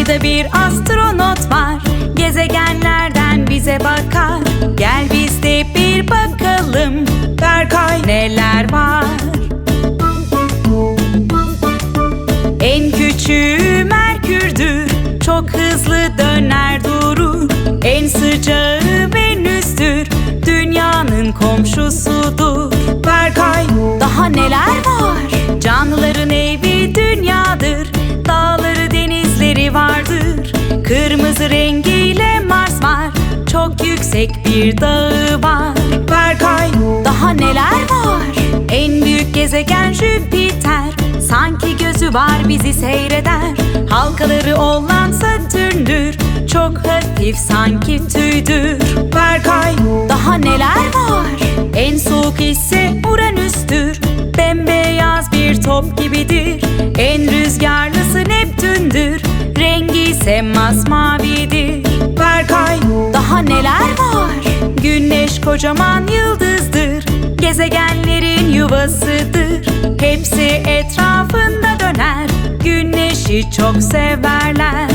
Ayda bir astronot var. Gezegenlerden bize bakar. Gel biz de bir bakalım Berkay neler var. En küçüğü Kırmızı rengiyle Mars var. Çok yüksek bir dağı var. Berkay Daha neler var? En büyük gezegen Jüpiter. Sanki gözü var bizi seyreder. Halkaları olan Satürn'dür Çok hafif sanki tüydür. Berkay Daha neler var? En soğuk ise Uranüs'tür. Bembeyaz bir top gibidir masmavidir Berkay Daha neler var? Güneş kocaman yıldızdır. Gezegenlerin yuvasıdır. Hepsi etrafında döner. Güneşi çok severler